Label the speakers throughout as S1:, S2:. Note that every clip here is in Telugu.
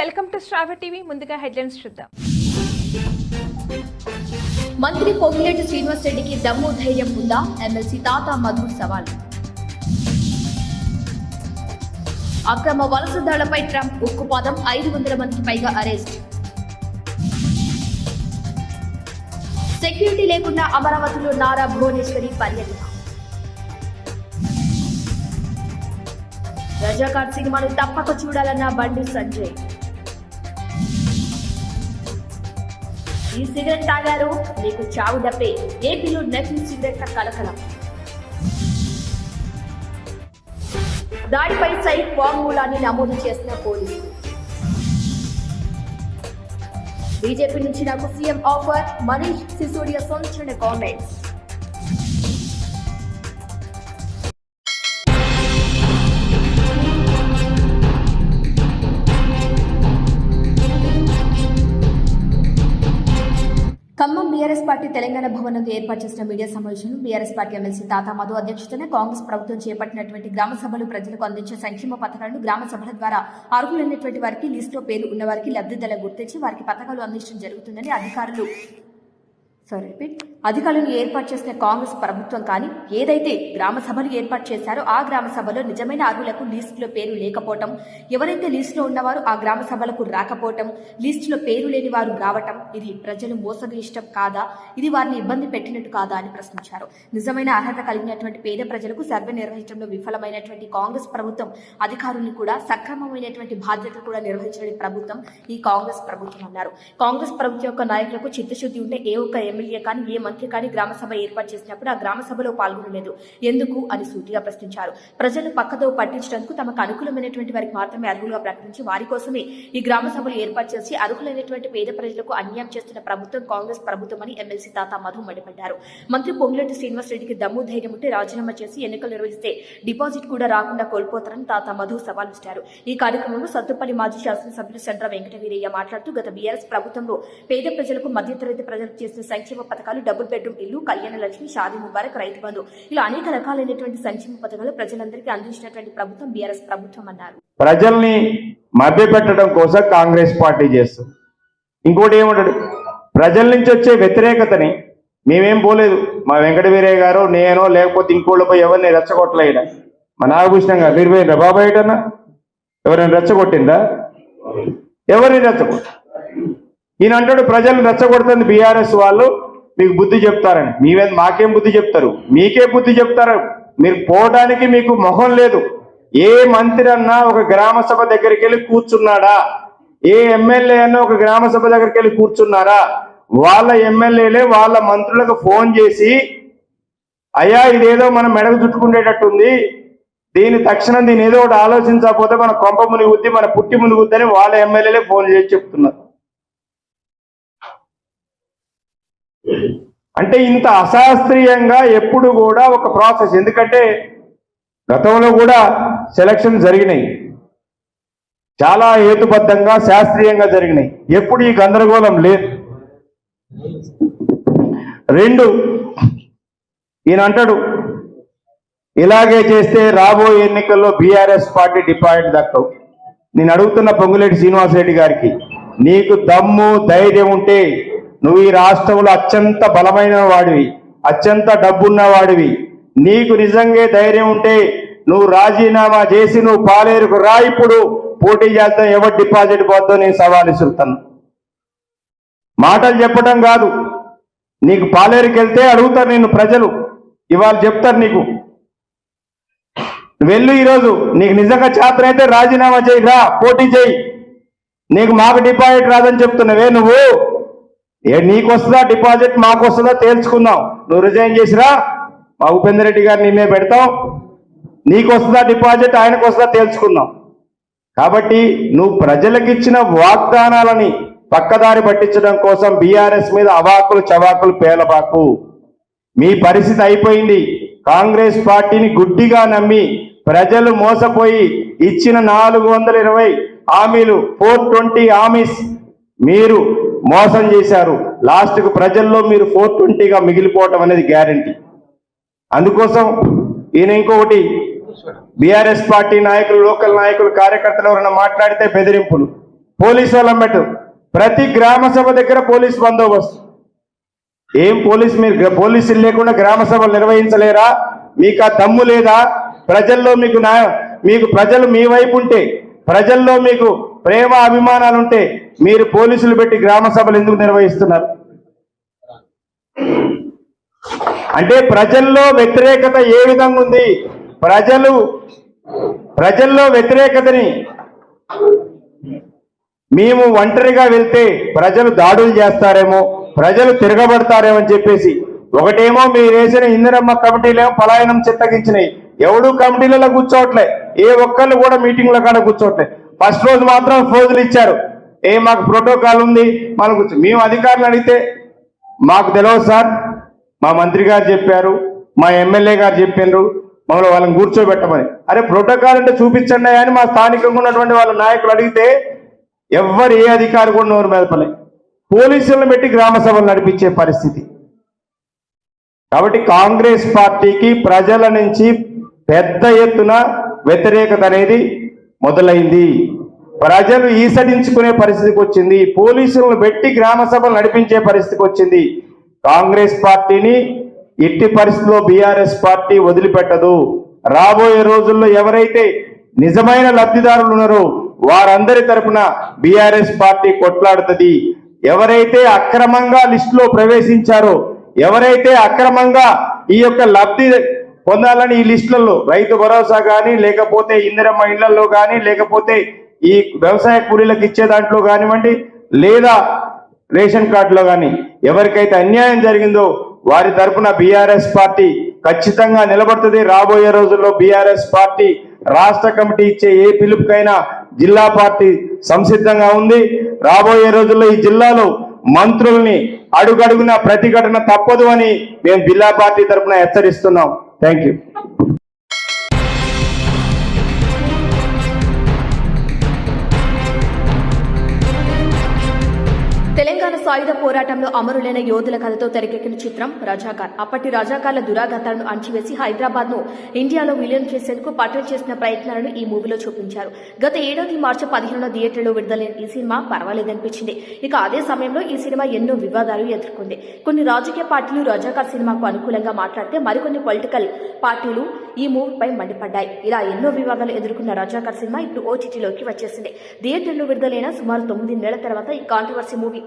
S1: వెల్కమ్ టు శ్రావ టీవీ. ముందుగా హెడ్లైన్స్ చూద్దాం.
S2: మంత్రి పొంగులేటి శ్రీనివాస్ రెడ్డికి దమ్ము ధైర్యం ఉందా? ఎమ్మెల్సీ తాత మధుర్ సవాల్. అక్రమ వలసదాళ్ళపై ట్రంప్ ఉక్కుపాదం ఐదు వందల మందికి పైగా అరెస్ట్. సెక్యూరిటీ లేకుండా అమరావతిలో నారా భువనేశ్వరి పర్యటన. రజాకార్ సినిమాను తప్పక చూడాలన్న బండి సంజయ్. ఈ సిగరెట్ తాగారు మీకు చావు దప్పే ఏపీలో నకిలీ సిగరెట్ల కలకలం? దాడిపై సైట్ వాంగ్మూలాన్ని నమోదు చేసిన పోలీసులు. బీజేపీ నుంచి నాకు సీఎం ఆఫర్ మనీష్ సిసోడియా సంచలన కామెంట్స్. పార్టీ తెలంగాణ భవనంలో ఏర్పాటు చేసిన మీడియా సమావేశంలో బీఆర్ఎస్ పార్టీ ఎమ్మెల్సీ తాతా మధు అధ్యక్షతన కాంగ్రెస్ ప్రభుత్వం చేపట్టినటువంటి గ్రామ సభలు ప్రజలకు అందించే సంక్షేమ పథకాలను గ్రామ సభల ద్వారా అర్హులైనటువంటి వారికి లిస్టులో పేరు ఉన్న వారికి లబ్ధిదారుల గుర్తించి వారికి పథకాలు అందించడం జరుగుతుందని అధికారులు సారీ రిపీట్ అధికారులను ఏర్పాటు చేసిన కాంగ్రెస్ ప్రభుత్వం కానీ ఏదైతే గ్రామ సభలు ఏర్పాటు చేశారో ఆ గ్రామ సభలో నిజమైన అర్హులకు లిస్టులో పేరు లేకపోవటం ఎవరైతే లిస్టులో ఉన్నవారు ఆ గ్రామ సభలకు రాకపోవటం లిస్టులో పేరు లేని వారు రావటం ఇది ప్రజలు మోసగిష్టం కాదా? ఇది వారిని ఇబ్బంది పెట్టినట్టు కాదా అని ప్రశ్నించారు. నిజమైన అర్హత కలిగినటువంటి పేద ప్రజలకు సర్వే నిర్వహించడంలో విఫలమైనటువంటి కాంగ్రెస్ ప్రభుత్వం అధికారులను కూడా సక్రమమైనటువంటి బాధ్యతలు కూడా నిర్వహించని ప్రభుత్వం ఈ కాంగ్రెస్ ప్రభుత్వం అన్నారు. కాంగ్రెస్ ప్రభుత్వం యొక్క నాయకులకు చిత్తశుద్ధి ఉంటే ఏ ఒక్క ఎమ్మెల్యే కానీ ఏ మంత్రి కానీ గ్రామ సభ ఏర్పాటు చేసినప్పుడు ఆ గ్రామ సభలో పాల్గొనలేదు. ఎందుకు అని సూటిగా ప్రశ్నించారు. ప్రజలు పక్కదో పట్టించడానికి తమకు అనుకూలమైనటువంటి వారికి మాత్రమే అర్హులుగా ప్రకటించి వారి కోసమే ఈ గ్రామ సభలు ఏర్పాటు చేసి అర్హులైనటువంటి పేద ప్రజలకు అన్యాయం చేస్తున్న ప్రభుత్వం కాంగ్రెస్ ప్రభుత్వం అని ఎమ్మెల్సీ తాత మధు మండిపడ్డారు. మంత్రి పొంగులేటి శ్రీనివాస్ రెడ్డికి దమ్ము ధైర్యం ఉంటే రాజీనామా చేసి ఎన్నికలు నిర్వహిస్తే డిపాజిట్ కూడా రాకుండా కోల్పోతారని తాత మధు సవాల్ ఇచ్చారు ఈ కార్యక్రమంలో సత్తుపల్లి మాజీ శాసనసభ్యులు చంద్ర వెంకటవీరయ్య మాట్లాడుతూ గత బీఆర్ఎస్ ప్రభుత్వంలో పేద ప్రజలకు మధ్యతరగతి ప్రజలకు చేసిన సంక్షేమ పథకాలు డబుల్ బెడ్రూమ్ ఇల్లు కళ్యాణ లక్ష్మి షాదీ ముబారక్ రైతు బంధు. ఇలా అనేక రకాలైనటువంటి సంక్షేమ పథకాలు ప్రజలందరికీ అందించినటువంటి ప్రభుత్వం బీఆర్ఎస్ ప్రభుత్వం అన్నారు.
S3: ప్రజల్ని మభ్యపెట్టడం కోసం కాంగ్రెస్ పార్టీ చేస్తుంది. ఇంకోటి ఏమంటాడు? ప్రజల నుంచి వచ్చే వ్యతిరేకతని మేమేం పోలేదు. మా వెంకటవీరయ్య గారు నేను లేకపోతే ఇంకోళ్ళపై పోయి ఎవరిని రెచ్చగొట్టలేడ మా నాగభూషణం గారు. మీరు పోయిన బాబాయిటన్నా ఎవరైనా రెచ్చగొట్టిందా? ఎవరిని రెచ్చగొట్ట ఈయన అంటాడు ప్రజల్ని రెచ్చగొడుతుంది బీఆర్ఎస్ వాళ్ళు. మీకు బుద్ధి చెప్తారని. మీద మాకేం బుద్ధి చెప్తారు? మీకే బుద్ధి చెప్తారు. మీరు పోవడానికి మీకు మొహం లేదు. ఏ మంత్రి అన్నా ఒక గ్రామ సభ దగ్గరికి వెళ్ళి కూర్చున్నాడా? ఏ ఎమ్మెల్యే అన్నా ఒక గ్రామ సభ దగ్గరికి వెళ్ళి కూర్చున్నారా? వాళ్ళ ఎమ్మెల్యేలే వాళ్ళ మంత్రులకు ఫోన్ చేసి అయ్యా ఇదేదో మనం మెడకు చుట్టుకునేటట్టుంది దీని తక్షణం దీని ఏదో ఒకటి ఆలోచించకపోతే మన కొంప మునిగుద్ది మన పుట్టి మునిగుద్దని వాళ్ళ ఎమ్మెల్యేలే ఫోన్ చేసి చెప్తున్నారు. అంటే ఇంత అశాస్త్రీయంగా ఎప్పుడు కూడా ఒక ప్రాసెస్. ఎందుకంటే గతంలో కూడా సెలక్షన్ జరిగినాయి. చాలా హేతుబద్ధంగా శాస్త్రీయంగా జరిగినాయి. ఎప్పుడు ఈ గందరగోళం లేదు. రెండు ఈయన అంటాడు ఇలాగే చేస్తే రాబోయే ఎన్నికల్లో బీఆర్ఎస్ పార్టీ డిపాజిట్ దక్కవు. నేను అడుగుతున్న పొంగులేటి శ్రీనివాసరెడ్డి గారికి నీకు దమ్ము ధైర్యం ఉంటే నువ్వు ఈ రాష్ట్రంలో అత్యంత బలమైన వాడివి అత్యంత డబ్బున్న వాడివి. నీకు నిజంగా ధైర్యం ఉంటే నువ్వు రాజీనామా చేసి నువ్వు పాలేరుకు రా ఇప్పుడు. పోటీ చేద్దాం ఎవరు డిపాజిట్ పోద్దో నేను సవాల్ ఇస్తున్నాను మాటలు చెప్పడం కాదు. నీకు పాలేరుకి వెళ్తే అడుగుతారు నేను ప్రజలు. ఇవాళ చెప్తారు నీకు. వెళ్ళు ఈరోజు. నీకు నిజంగా ఛాత్ర అయితే రాజీనామా చేయి రా పోటీ చేయి. నీకు మాకు డిపాజిట్ రాదని చెప్తున్నావే నువ్వు. ఏ నీకు వస్తుందా డిపాజిట్ మాకు వస్తుందా తేల్చుకుందాం. నువ్వు రిజైన్ చేసిరా మా ఉపేందర్ రెడ్డి గారిని నిన్నే పెడతాం. నీకు వస్తుందా డిపాజిట్ ఆయనకు వస్తుందా తేల్చుకుందాం. కాబట్టి నువ్వు ప్రజలకిచ్చిన వాగ్దానాలని పక్కదారి పట్టించడం కోసం బీఆర్ఎస్ మీద అవాకులు చవాకులు పేలబాకు. మీ పరిస్థితి అయిపోయింది. కాంగ్రెస్ పార్టీని గుడ్డిగా నమ్మి ప్రజలు మోసపోయి ఇచ్చిన నాలుగు వందల ఇరవై హామీలు ఫోర్ ట్వంటీ హామీస్ మీరు మోసం చేశారు. లాస్ట్కు ప్రజల్లో మీరు ఫోర్ ట్వంటీగా మిగిలిపోవటం అనేది గ్యారంటీ. అందుకోసం ఈయన ఇంకొకటి బీఆర్ఎస్ పార్టీ నాయకులు లోకల్ నాయకులు కార్యకర్తలు ఎవరైనా మాట్లాడితే బెదిరింపులు. పోలీసు వాళ్ళని పెట్టు ప్రతి గ్రామ సభ దగ్గర పోలీస్ బందోబస్తు. ఏం పోలీస్ మీరు పోలీసులు లేకుండా గ్రామ సభలు నిర్వహించలేరా? మీకు ఆ దమ్ము లేదా? ప్రజల్లో మీకు నా మీకు ప్రజలు మీ వైపు ఉంటే ప్రజల్లో మీకు ప్రేమ అభిమానాలు ఉంటే మీరు పోలీసులు పెట్టి గ్రామ సభలు ఎందుకు నిర్వహిస్తున్నారు? అంటే ప్రజల్లో వ్యతిరేకత ఏ విధంగా ఉంది? ప్రజలు ప్రజల్లో వ్యతిరేకతని మేము ఒంటరిగా వెళ్తే ప్రజలు దాడులు చేస్తారేమో ప్రజలు తిరగబడతారేమో అని చెప్పేసి. ఒకటేమో మీరు వేసిన ఇందిరమ్మ కమిటీలేమో పలాయనం చిత్తగించినాయి. ఎవడు కమిటీలలో కూర్చోవట్లే. ఏ ఒక్కళ్ళు కూడా మీటింగ్ల కాడ కూర్చోవట్లే. ఫస్ట్ రోజు మాత్రం ఫోజులు ఇచ్చారు. ఏ మాకు ప్రోటోకాల్ ఉంది? మనం మేము అధికారులు అడిగితే మాకు తెలియదు సార్. మా మంత్రి గారు చెప్పారు మా ఎమ్మెల్యే గారు చెప్పారు మమ్మల్ని వాళ్ళని కూర్చోబెట్టమని. అరే ప్రోటోకాల్ అంటే చూపించండి అని మా స్థానికంగా ఉన్నటువంటి వాళ్ళ నాయకులు అడిగితే ఎవ్వరు ఏ అధికారి కూడా నోరు మెదపలే పోలీసులను పెట్టి గ్రామ సభలు నడిపించే పరిస్థితి. కాబట్టి కాంగ్రెస్ పార్టీకి ప్రజల నుంచి పెద్ద ఎత్తున వ్యతిరేకత అనేది మొదలైంది. ప్రజలు ఈసడించుకునే పరిస్థితికి వచ్చింది పోలీసులను పెట్టి గ్రామ సభలు నడిపించే పరిస్థితికి వచ్చింది. కాంగ్రెస్ పార్టీని ఎట్టి పరిస్థితుల్లో బీఆర్ఎస్ పార్టీ వదిలిపెట్టదు. రాబోయే రోజుల్లో ఎవరైతే నిజమైన లబ్ధిదారులు ఉన్నారో వారందరి తరఫున బీఆర్ఎస్ పార్టీ కొట్లాడుతుంది. ఎవరైతే అక్రమంగా లిస్టులో ప్రవేశించారో ఎవరైతే అక్రమంగా ఈ యొక్క లబ్ధి పొందాలని ఈ లిస్టులలో రైతు భరోసా కానీ లేకపోతే ఇందిరమ్మ ఇళ్ళలో కానీ లేకపోతే ఈ వ్యవసాయ కూలీలకు ఇచ్చే దాంట్లో కానివ్వండి లేదా రేషన్ కార్డులో కానీ ఎవరికైతే అన్యాయం జరిగిందో వారి తరపున బీఆర్ఎస్ పార్టీ ఖచ్చితంగా నిలబడుతుంది. రాబోయే రోజుల్లో బీఆర్ఎస్ పార్టీ రాష్ట్ర కమిటీ ఇచ్చే ఏ పిలుపుకైనా జిల్లా పార్టీ సంసిద్ధంగా ఉంది. రాబోయే రోజుల్లో ఈ జిల్లాలో మంత్రుల్ని అడుగడుగున ప్రతిఘటన తప్పదు అని మేము జిల్లా పార్టీ తరపున హెచ్చరిస్తున్నాం. థ్యాంక్
S2: సాయుధ పోరాటంలో అమరులైన యోధుల కథతో తెరకెక్కిన చిత్రం రజాకార్. అప్పటి రజాకార్ల దురాఘాతాలను అణచివేసి హైదరాబాద్ను ఇండియాలో విలీనం చేసేందుకు పటేల్ చేసిన ప్రయత్నాలను ఈ మూవీలో చూపించారు. గత ఏడాది మార్చి పదిహేనున థియేటర్లో విడుదలైన ఈ సినిమా పర్వాలేదనిపించింది. ఇక అదే సమయంలో ఈ సినిమా ఎన్నో వివాదాలు ఎదుర్కొంది. కొన్ని రాజకీయ పార్టీలు రజాకార్ సినిమాకు అనుకూలంగా మాట్లాడితే మరికొన్ని పొలిటికల్ పార్టీలు ఈ మూవీపై మండిపడ్డాయి. ఇలా ఎన్నో వివాదాలు ఎదుర్కొన్న రజాకార్ సినిమా ఇప్పుడు ఓటీటీలోకి వచ్చేసింది. థియేటర్లో విడుదలైన సుమారు తొమ్మిది నెలల తర్వాత ఈ కాంట్రవర్సీ మూవీ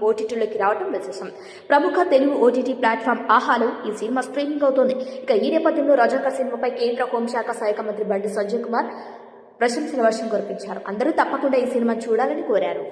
S2: ఓటీటీలోకి రావడం విశేషం. ప్రముఖ తెలుగు ఓటీటీ ప్లాట్ఫామ్ ఆహాలో ఈ సినిమా స్ట్రీమింగ్ అవుతోంది. ఇక ఈ నేపథ్యంలో రజాక సినిమాపై కేంద్ర హోంశాఖ సహాయక మంత్రి బండి సంజయ్ కుమార్ ప్రశంసల వర్షం కురిపించారు. అందరూ తప్పకుండా ఈ సినిమా చూడాలని కోరారు.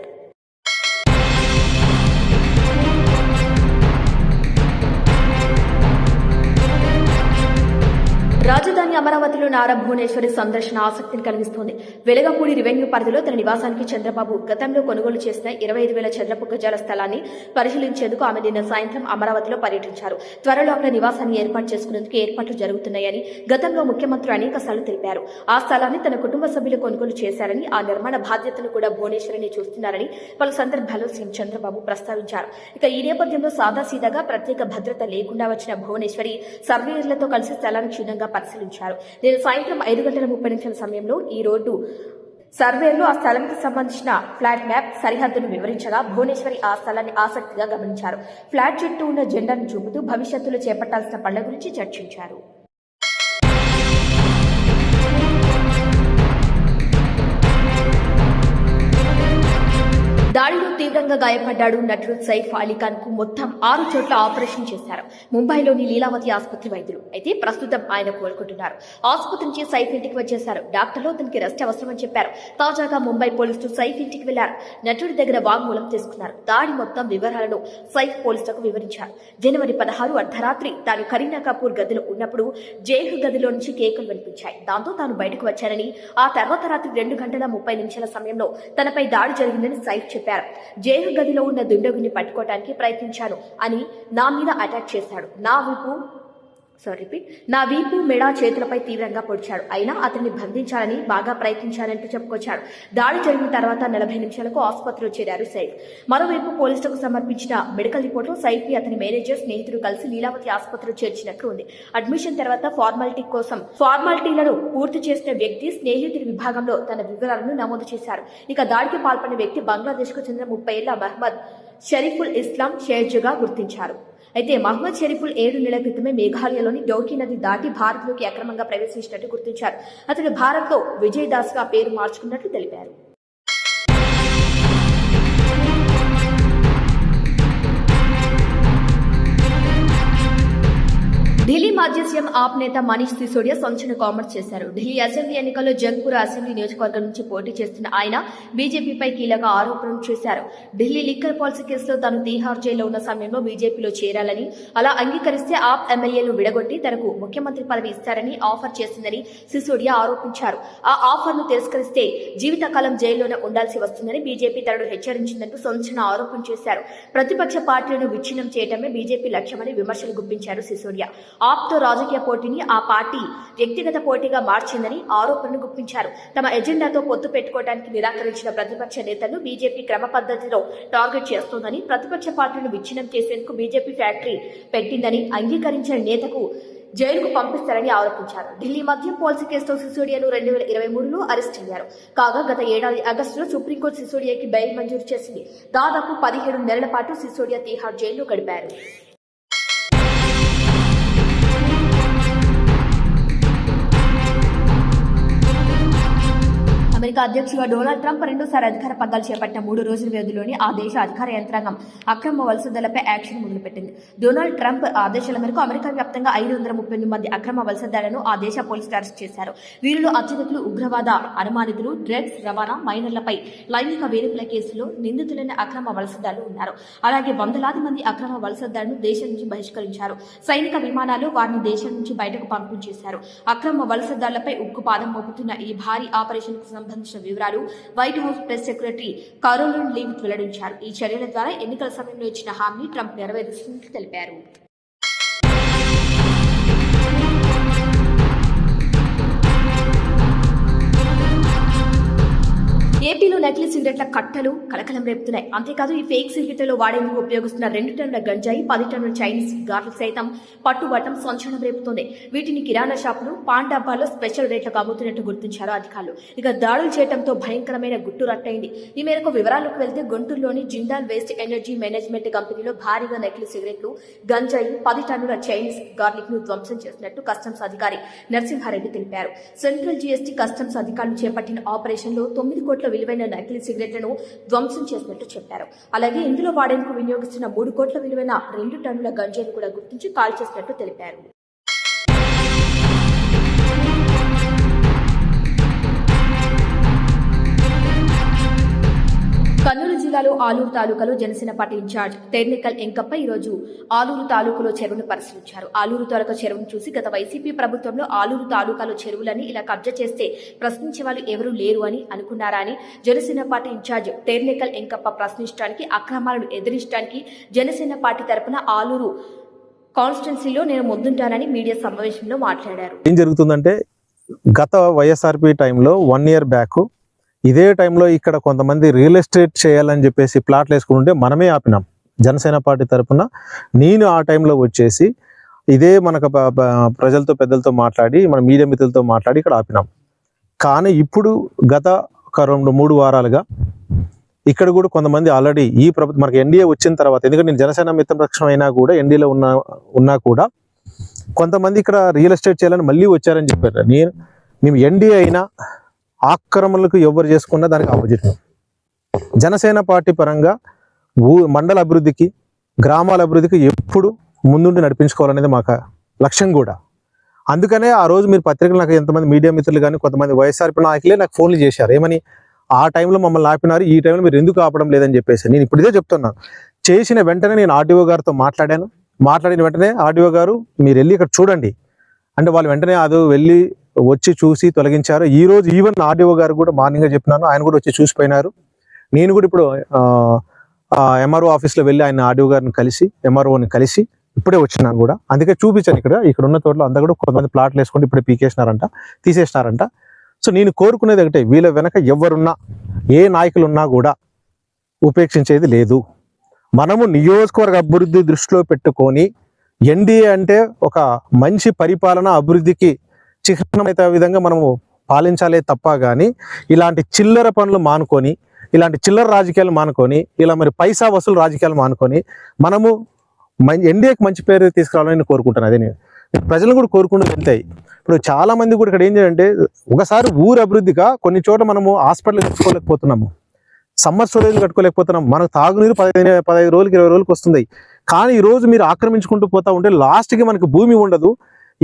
S2: అమరావతిలో నారా భువనేశ్వరి సందర్శన ఆసక్తిని కలిగిస్తోంది. వెలగపూడి రెవెన్యూ పరిధిలో తన నివాసానికి చంద్రబాబు గతంలో కొనుగోలు చేసిన ఇరవై ఐదు వేల చదరపు గజాల స్థలాన్ని పరిశీలించేందుకు ఆమె నిన్న సాయంత్రం అమరావతిలో పర్యటించారు. త్వరలో అక్కడ నివాసాన్ని ఏర్పాటు చేసుకునేందుకు ఏర్పాట్లు జరుగుతున్నాయని గతంలో ముఖ్యమంత్రి అనేక సార్లు తెలిపారు. ఆ స్థలాన్ని తన కుటుంబ సభ్యులు కొనుగోలు చేశారని ఆ నిర్మాణ బాధ్యతను కూడా భువనేశ్వరిని చూస్తున్నారని పలు సందర్భాల్లో సీఎం చంద్రబాబు ప్రస్తావించారు. ఇక ఈ నేపథ్యంలో సాదాసీదాగా ప్రత్యేక భద్రత లేకుండా వచ్చిన భువనేశ్వరి సర్వేయర్లతో కలిసి స్థలాన్ని క్షుణ్ణంగా పరిశీలించారు. నేను సాయంత్రం ఐదు గంటల ముప్పై నిమిషాల సమయంలో ఈ రోడ్డు సర్వేలో ఆ స్థలంకి సంబంధించిన ఫ్లాట్ మ్యాప్ సరిహద్దును వివరించగా భువనేశ్వరి ఆ స్థలాన్ని ఆసక్తిగా గమనించారు. ఫ్లాట్ చుట్టూ ఉన్న జెండాను చూపుతూ భవిష్యత్తులో చేపట్టాల్సిన పనుల గురించి చర్చించారు. దాడిలో తీవ్రంగా గాయపడ్డాడు నటుడు సైఫ్ అలీఖాన్కు మొత్తం ఆరు చోట్ల ఆపరేషన్ చేశారు. ముంబైలోని లీలావతి ఆసుపత్రి వైద్యులు. అయితే ప్రస్తుతం ఆయన కోలుకుంటున్నారు. ఆసుపత్రి నుంచి సైఫ్ ఇంటికి వచ్చేశారు. డాక్టర్లు అతనికి రెస్ట్ అవసరమని చెప్పారు. తాజాగా ముంబై పోలీసులు సైఫ్ ఇంటికి వెళ్ళారు. నటుడి దగ్గర వాంగ్మూలం తీసుకున్నారు. దాడి మొత్తం వివరాలను సైఫ్ పోలీసులకు వివరించారు. జనవరి పదహారు అర్ధరాత్రి తాను కరీనా కపూర్ గదిలో ఉన్నప్పుడు జైహ్ గదిలో నుంచి కేకులు వినిపించాయి. దాంతో తాను బయటకు వచ్చానని ఆ తర్వాత రాత్రి రెండు గంటల ముప్పై నిమిషాల సమయంలో తనపై దాడి జరిగిందని సైఫ్ చెప్పారు. జైలు గదిలో ఉన్న దుండగుని పట్టుకోవటానికి ప్రయత్నించాను అని నా మీద అటాక్ చేశాడు. నా వైపు సారీ రిపీట్ నా వీపు మెడ చేతులపై తీవ్రంగా పొడిచాడు. అయినా అతన్ని బంధించాలని బాగా ప్రయత్నించాలంటూ చెప్పుకొచ్చాడు. దాడి జరిగిన తర్వాత నలభై నిమిషాలకు ఆసుపత్రిలో చేరారు సైఫ్. మరోవైపు పోలీసులకు సమర్పించిన మెడికల్ రిపోర్టులో సైఫ్ని అతని మేనేజర్ స్నేహితుడు కలిసి లీలావతి ఆసుపత్రిలో చేర్చినట్లు ఉంది. అడ్మిషన్ తర్వాత ఫార్మాలిటీ కోసం ఫార్మాలిటీలను పూర్తి చేసిన వ్యక్తి స్నేహితుడి విభాగంలో తన వివరాలను నమోదు చేశారు. ఇక దాడికి పాల్పడిన వ్యక్తి బంగ్లాదేశ్కు చెందిన ముప్పై ఏళ్ళ మహమ్మద్ షరీఫుల్ ఇస్లాం షేర్జుగా గుర్తించారు. అయితే మహమ్మద్ షరీఫుల్ ఏడు నెలల క్రితమే మేఘాలయలోని డౌకీ నది దాటి భారత్లోకి అక్రమంగా ప్రవేశించినట్టు గుర్తించారు. అతడు భారత్లో విజయ్ దాస్గా పేరు మార్చుకున్నట్లు తెలిపారు. ఢిల్లీ మాజీ సీఎం ఆప్ నేత మనీష్ సిసోడియా సంచలన కామెంట్స్ చేశారు. ఢిల్లీ అసెంబ్లీ ఎన్నికల్లో జంగ్పూర్ అసెంబ్లీ నియోజకవర్గం నుంచి పోటీ చేస్తున్న ఆయన బీజేపీపై కీలక ఆరోపణలు చేశారు. ఢిల్లీ లిక్కర్ పాలసీ కేసులో తాను తీహార్ జైల్లో ఉన్న సమయంలో బీజేపీలో చేరాలని అలా అంగీకరిస్తే ఆప్ ఎమ్మెల్యేలు విడగొట్టి తనకు ముఖ్యమంత్రి పదవి ఇస్తారని ఆఫర్ చేసిందని సిసోడియా ఆరోపించారు. ఆ ఆఫర్ను తిరస్కరిస్తే జీవితకాలం జైల్లోనే ఉండాల్సి వస్తుందని బీజేపీ తనను హెచ్చరించిందంటూ సంచలన ఆరోపణ చేశారు. ప్రతిపక్ష పార్టీలను విచ్ఛిన్నం చేయడమే బీజేపీ లక్ష్యమని విమర్శలు గుప్పించారు సిసోడియా. ఆప్ ఆప్తో రాజకీయ పోటీని ఆ పార్టీ వ్యక్తిగత పోటీగా మార్చిందని ఆరోపణలు గుప్పించారు. తమ ఎజెండాతో పొత్తు పెట్టుకోవడానికి నిరాకరించిన ప్రతిపక్ష నేతలు బీజేపీ క్రమ పద్ధతిలో టార్గెట్ చేస్తోందని ప్రతిపక్ష పార్టీలను విచ్ఛిన్నం చేసేందుకు బీజేపీ ఫ్యాక్టరీ పెట్టిందని అంగీకరించిన నేతకు జైలుకు పంపిస్తారని ఆరోపించారు. ఢిల్లీ మద్యం పాలసీ కేసులో సిసోడియాను రెండు వేల ఇరవై మూడులో అరెస్ట్ అయ్యారు. కాగా గత ఏడాది ఆగస్టులో సుప్రీంకోర్టు సిసోడియాకి బెయిల్ మంజూరు చేసింది. దాదాపు పదిహేడు నెలల పాటు సిసోడియా తీహార్ జైల్లో గడిపారు. అమెరికా అధ్యక్షుడు డొనాల్డ్ ట్రంప్ రెండోసారి అధికార పగ్గాలు చేపట్టిన మూడు రోజుల వ్యవధిలోని ఆ దేశ అధికార యంత్రాంగం అక్రమ వలసదారులపై యాక్షన్ మొదలుపెట్టింది. డొనాల్డ్ ట్రంప్ ఆదేశాల మేరకు అమెరికా వ్యాప్తంగా ఐదు వందల ముప్పై ఎనిమిది మంది అక్రమ వలసదారులను ఆ దేశ పోలీసులు అరెస్ట్ చేశారు. వీరిలో అత్యధికులు ఉగ్రవాద అనుమానితులు డ్రగ్స్ రవాణా మైనర్లపై లైంగిక వేధింపుల కేసులో నిందితులైన అక్రమ వలసదారులు ఉన్నారు. అలాగే వందలాది మంది అక్రమ వలసదారులను దేశం నుంచి బహిష్కరించారు. సైనిక విమానాలు వారిని దేశం నుంచి బయటకు పంపించేశారు అక్రమ వలసదారులపై ఉక్కుపాదం మోపుతున్న ఈ భారీ ఆపరేషన్ సంబంధించిన వివరాలు White House press secretary Karoline Leavitt వెల్లడించారు. ఈ చర్యల ద్వారా ఎన్నికల సమయంలో ఇచ్చిన హామీ ట్రంప్ నెరవేరుస్తున్నట్లు తెలిపారు. సిగరెట్ల కట్టలు కలకలం రేపుతున్నాయి. అంతేకాదు ఈ ఫేక్ సిగరెట్లలో వాడేందుకు ఉపయోగిస్తున్న రెండు టన్నుల గంజాయి పది టన్నుల చైనీస్ గార్లు సైతం పట్టుబట్టం సంచలనం రేపుతోంది. వీటిని కిరాణా షాపులు పాన్ డబ్బాల్లో స్పెషల్ రేట్లకు అమ్ముతున్నట్టు గుర్తించారు అధికారులు. ఇక దాడులు చేయడంతో భయంకరమైన గుట్టు రట్టయింది. ఈ మేరకు వివరాలకు వెళ్తే గుంటూరులోని జిందాల్ వేస్ట్ ఎనర్జీ మేనేజ్మెంట్ కంపెనీలో భారీగా నకిలీ సిగరెట్లు గంజాయి పది టన్నుల చైనీస్ గార్లిక్ను ధ్వంసం చేసినట్టు కస్టమ్స్ అధికారి నరసింహారెడ్డి తెలిపారు. సెంట్రల్ జీఎస్టీ కస్టమ్స్ అధికారులు చేపట్టిన ఆపరేషన్లో తొమ్మిది కోట్ల విలువైన నకిలీ సిగరెట్లను ధ్వంసం చేసినట్టు చెప్పారు. అలాగే ఇందులో వాడేందుకు వినియోగిస్తున్న మూడు కోట్ల విలువైన రెండు టన్నుల గంజాయిని కూడా గుర్తించి కాల్ చేసినట్టు తెలిపారు. కర్నూలు జిల్లాలో ఆలూరు తాలూకాలో జనసేన పార్టీ ఇన్ఛార్జ్ టెర్నికల్ ఎంకప్ప ఈ రోజు ఆలూరు తాలూకులో చెరువును పరిశీలించారు. ఆలూరు తాలూకా చెరువును చూసి గత వైసీపీ ప్రభుత్వంలో ఆలూరు తాలూకాలో చెరువులని ఇలా కబ్జా చేస్తే ప్రశ్నించే వాళ్ళు ఎవరూ లేరు అని అనుకున్నారా అని జనసేన పార్టీ ఇన్ఛార్జ్ టెర్నికల్ ఎంకప్ప ప్రశ్నించడానికి అక్రమాలను ఎదిరించడానికి జనసేన పార్టీ తరపున ఆలూరు కాన్స్టిట్యున్సీలో నేను ముందుంటానని మీడియా సమావేశంలో మాట్లాడారు.
S4: ఏం జరుగుతుందంటే గత వైఎస్ఆర్పి టైంలో వన్ ఇయర్ బ్యాక్ ఇదే టైంలో ఇక్కడ కొంతమంది రియల్ ఎస్టేట్ చేయాలని చెప్పేసి ప్లాట్లు వేసుకుంటుంటే మనమే ఆపినాం. జనసేన పార్టీ తరపున నేను ఆ టైంలో వచ్చేసి ఇదే మనకు ప్రజలతో పెద్దలతో మాట్లాడి మన మీడియా మిత్రులతో మాట్లాడి ఇక్కడ ఆపినాం. కానీ ఇప్పుడు గత ఒక రెండు మూడు వారాలుగా ఇక్కడ కూడా కొంతమంది ఆల్రెడీ ఈ ప్రభుత్వం మనకి ఎన్డీఏ వచ్చిన తర్వాత ఎందుకంటే నేను జనసేన మిత్రపక్షం అయినా కూడా ఎన్డీఏలో ఉన్నా ఉన్నా కూడా కొంతమంది ఇక్కడ రియల్ ఎస్టేట్ చేయాలని మళ్ళీ వచ్చారని చెప్పారు. నేను మేము ఎన్డీఏ అయినా ఆక్రమణలకు ఎవరు చేసుకున్నా దానికి ఆపోజిట్ జనసేన పార్టీ పరంగా ఊ మండల అభివృద్ధికి గ్రామాల అభివృద్ధికి ఎప్పుడు ముందుండి నడిపించుకోవాలనేది మాకు లక్ష్యం కూడా. అందుకనే ఆ రోజు మీరు పత్రికలు నాకు ఎంతమంది మీడియా మిత్రులు కానీ కొంతమంది వైఎస్ఆర్పీ నాయకులే నాకు ఫోన్లు చేశారు. ఏమని? ఆ టైంలో మమ్మల్ని ఆపినారు ఈ టైంలో మీరు ఎందుకు ఆపడం లేదని చెప్పేసి. నేను ఇప్పుడు చెప్తున్నాను చేసిన వెంటనే నేను ఆర్డీఓ గారితో మాట్లాడాను. మాట్లాడిన వెంటనే ఆర్డీఓ గారు మీరు వెళ్ళి ఇక్కడ చూడండి. అంటే వాళ్ళు వెంటనే అది వెళ్ళి వచ్చి చూసి తొలగించారు. ఈ రోజు ఈవెన్ ఆర్డీఓ గారు కూడా మార్నింగ్ చెప్పినాను. ఆయన కూడా వచ్చి చూసిపోయినారు. నేను కూడా ఇప్పుడు ఎంఆర్ఓ ఆఫీస్లో వెళ్ళి ఆయన ఆర్డీఓ గారిని కలిసి ఎంఆర్ఓని కలిసి ఇప్పుడే వచ్చినాను కూడా. అందుకే చూపించాను ఇక్కడ. ఇక్కడ ఉన్న తోటలో అంతా కూడా కొంతమంది ప్లాట్లు వేసుకుంటే ఇప్పుడే పీకేసినారంట తీసేసినారంట. సో నేను కోరుకునేది ఒకటే వీళ్ళ వెనక ఎవరున్నా ఏ నాయకులు ఉన్నా కూడా ఉపేక్షించేది లేదు. మనము నియోజకవర్గ అభివృద్ధి దృష్టిలో పెట్టుకొని ఎన్డీఏ అంటే ఒక మంచి పరిపాలన అభివృద్ధికి చిహ్నమైతే విధంగా మనము పాలించాలే తప్ప కానీ ఇలాంటి చిల్లర పనులు మానుకొని ఇలాంటి చిల్లర రాజకీయాలు మానుకొని ఇలా మరి పైసా వసూలు రాజకీయాలు మానుకొని మనము ఎన్డీఏకి మంచి పేరు తీసుకురావాలని కోరుకుంటున్నాను కోరుకుంటాను. అదే నేను. ప్రజలు కూడా కోరుకుంటూ వెళ్తాయి ఇప్పుడు చాలా మంది కూడా ఇక్కడ ఏం చేయాలంటే ఒకసారి ఊరు అభివృద్ధిగా కొన్ని చోట్ల మనము హాస్పిటల్ కట్టుకోలేకపోతున్నాము. సమ్మర్ స్టోరేజ్ కట్టుకోలేకపోతున్నాం మనకు తాగునీరు పదిహేను పదహైదు రోజులకి ఇరవై రోజులకి వస్తుంది. కానీ ఈ రోజు మీరు ఆక్రమించుకుంటూ పోతా ఉంటే లాస్ట్కి మనకు భూమి ఉండదు.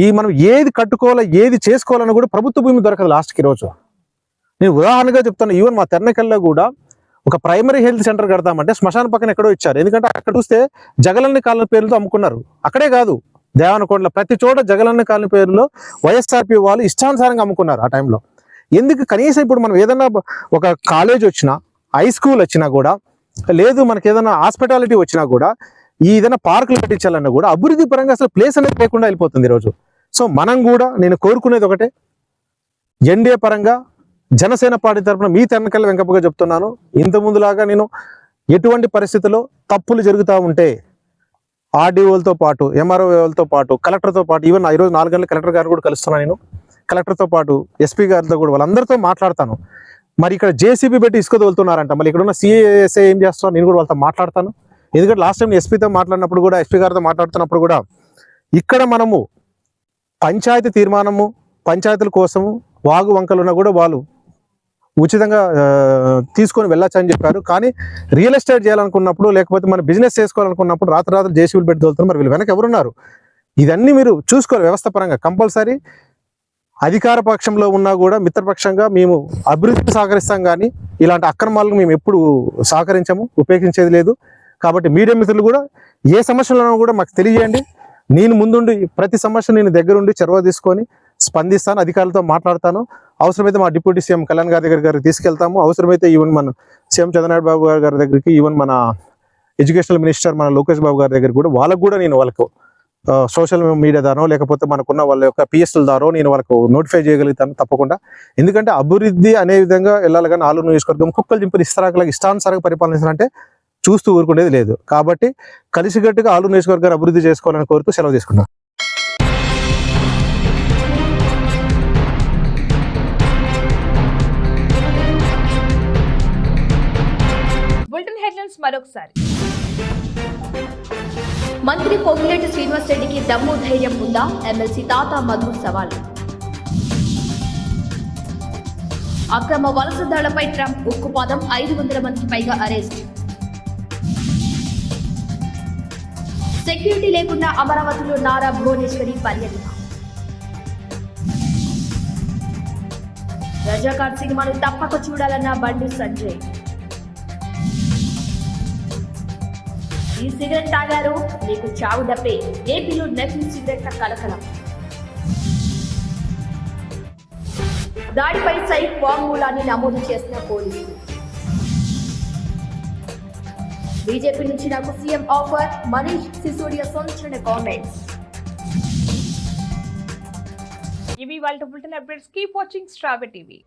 S4: ఈ మనం ఏది కట్టుకోవాలో ఏది చేసుకోవాలన్నా కూడా ప్రభుత్వ భూమి దొరకదు లాస్ట్కి రోజు నేను ఉదాహరణగా చెప్తాను ఈవెన్ మా తెరనకల్లో కూడా ఒక ప్రైమరీ హెల్త్ సెంటర్ కడతామంటే శ్మశాన పక్కన ఎక్కడో ఇచ్చారు. ఎందుకంటే అక్కడ చూస్తే జగలన్ని కాలనీ పేర్లతో అమ్ముకున్నారు. అక్కడే కాదు దేవానకొండలో ప్రతి చోట జగలన్ని కాలనీ పేరులో వైఎస్ఆర్పి వాళ్ళు ఇష్టానుసారంగా అమ్ముకున్నారు ఆ టైంలో. ఎందుకు కనీసం ఇప్పుడు మనం ఏదైనా ఒక కాలేజ్ వచ్చినా హై స్కూల్ వచ్చినా కూడా లేదు మనకి ఏదైనా హాస్పిటాలిటీ వచ్చినా కూడా ఈ ఏదైనా పార్కులు కట్టించాలన్నా కూడా అభివృద్ధి పరంగా అసలు ప్లేస్ అనేది లేకుండా వెళ్ళిపోతుంది ఈరోజు. సో మనం కూడా నేను కోరుకునేది ఒకటే. ఎన్డీఏ పరంగా జనసేన పార్టీ తరఫున మీ తెన్నకల్ వెంకప్పగా చెప్తున్నాను. ఇంతకుముందులాగా నేను ఎటువంటి పరిస్థితుల్లో తప్పులు జరుగుతూ ఉంటే ఆర్డీఓలతో పాటు ఎంఆర్ఓలతో పాటు కలెక్టర్తో పాటు ఈవెన్ ఈరోజు నాలుగు గంటల కలెక్టర్ గారు కూడా కలుస్తున్నాను నేను. కలెక్టర్తో పాటు ఎస్పీ గారితో కూడా వాళ్ళందరితో మాట్లాడతాను. మరి ఇక్కడ జేసీబీ పెట్టి ఇసుక తోలుతున్నారంట. మళ్ళీ ఇక్కడ ఉన్న సిఏఎస్ఏ ఏం చేస్తున్నారు నేను కూడా వాళ్ళతో మాట్లాడతాను. ఎందుకంటే లాస్ట్ టైం ఎస్పీతో మాట్లాడినప్పుడు కూడా ఎస్పీ గారితో మాట్లాడుతున్నప్పుడు కూడా ఇక్కడ మనము పంచాయతీ తీర్మానము పంచాయతీల కోసము వాగు వంకలున్నా కూడా వాళ్ళు ఉచితంగా తీసుకొని వెళ్ళొచ్చు అని చెప్పారు. కానీ రియల్ ఎస్టేట్ చేయాలనుకున్నప్పుడు లేకపోతే మన బిజినెస్ చేసుకోవాలనుకున్నప్పుడు రాత్రి రాత్రి జేసీబీలు పెట్టి తోలుతున్నారు. మరి వీళ్ళు వెనక ఎవరున్నారు? ఇదన్నీ మీరు చూసుకోవాలి వ్యవస్థ పరంగా. కంపల్సరీ అధికార పక్షంలో ఉన్నా కూడా మిత్రపక్షంగా మేము అభివృద్ధికి సహకరిస్తాం కానీ ఇలాంటి అక్రమాలకు మేము ఎప్పుడు సహకరించము ఉపేక్షించేది లేదు. కాబట్టి మీడియా మిత్రులు కూడా ఏ సమస్యలను కూడా మాకు తెలియజేయండి. నేను ముందుండి ప్రతి సమస్య నేను దగ్గరుండి చొరవ తీసుకొని స్పందిస్తాను అధికారులతో మాట్లాడతాను. అవసరమైతే మా డిప్యూటీ సీఎం కళ్యాణ్ గారి దగ్గర గారికి తీసుకెళ్తాము. అవసరమైతే ఈవెన్ మన సీఎం చంద్రనాథ్ బాబు గారి గారి దగ్గరికి ఈవెన్ మన ఎడ్యుకేషనల్ మినిస్టర్ మన లోకేష్ బాబు గారి దగ్గర కూడా వాళ్ళకు కూడా నేను వాళ్ళకు సోషల్ మీడియా ద్వారా లేకపోతే మనకున్న వాళ్ళ యొక్క పిఎస్ఎల్ ద్వారా నేను వాళ్ళకు నోటిఫై చేయగలుగుతాను తప్పకుండా. ఎందుకంటే అభివృద్ధి అనే విధంగా వెళ్ళాలి కానీ ఆలు నియోజకవర్గం కుక్కలు చింపులు ఇస్తారాకులకు ఇష్టానుసారంగా పరిపాలించాలంటే చూస్తూ ఊరుకునేది లేదు. కాబట్టి కలిసికట్టుగా ఆలు నియోజకవర్గాన్ని అభివృద్ధి చేసుకోవాలని కోరుతూ సెలవు తీసుకున్నాను
S1: మరొకసారి.
S2: మంత్రి పొంగిరెడ్డి శ్రీనివాస్ రెడ్డికి దమ్ము ధైర్యం ఉందా? ఎమ్మెల్సీ తాత మధు సవాల్. అక్రమ వలసదాళ్ళపై ట్రంప్ ఉక్కుపాదం ఐదు వందల మందికి పైగా అరెస్ట్. సెక్యూరిటీ లేకుండా అమరావతిలో నారా భువనేశ్వరి పర్యటన. రజాకార్ సినిమాను తప్పక చూడాలన్న బండి సంజయ్. ఈ సిగరెట్ తాగారు మీకు చావు డప్పే ఏపీలో నకిలీ సిగరెట్ల కలకలం. దాడిపై సైఫ్ వాంగ్మూలాన్ని నమోదు చేసిన పోలీసులు. బీజేపీ నుంచి నాకు సీఎం ఆఫర్ మనీష్ సిసోడియా సంచలన కామెంట్స్
S1: ఇవి వాళ్ళ బులెటిన్ అప్డేట్స్ కీప్ వాచింగ్ స్ట్రాబె టీవీ